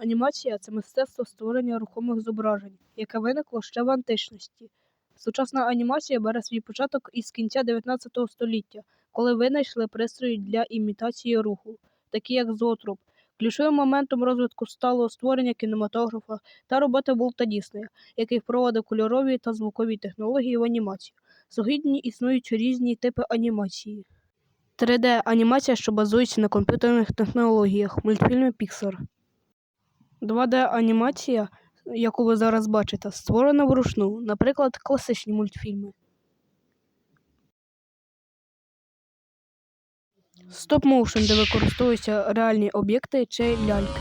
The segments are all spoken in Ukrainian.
Анімація це мистецтво створення рухомих зображень, яке виникло ще в античності. Сучасна анімація бере свій початок із кінця 19 століття, коли винайшли пристрої для імітації руху, такі як зоотроп. Ключовим моментом розвитку стало створення кінематографа та роботи Волта Діснея, який впровадив кольорові та звукові технології в анімацію. Сьогодні існують різні типи анімації. 3D-анімація, що базується на комп'ютерних технологіях, мультфільми Pixar. 2D-анімація, яку ви зараз бачите, створена вручну, наприклад, класичні мультфільми. Стоп-моушен, де використовуються реальні об'єкти чи ляльки.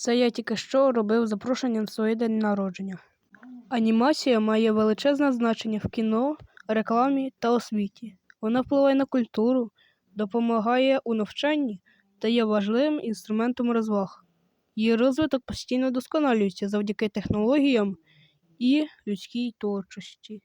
Це я тільки що робив запрошення на своє день народження. Анімація має величезне значення в кіно, рекламі та освіті. Вона впливає на культуру, допомагає у навчанні та є важливим інструментом розваг. Її розвиток постійно досконалюється завдяки технологіям і людській творчості.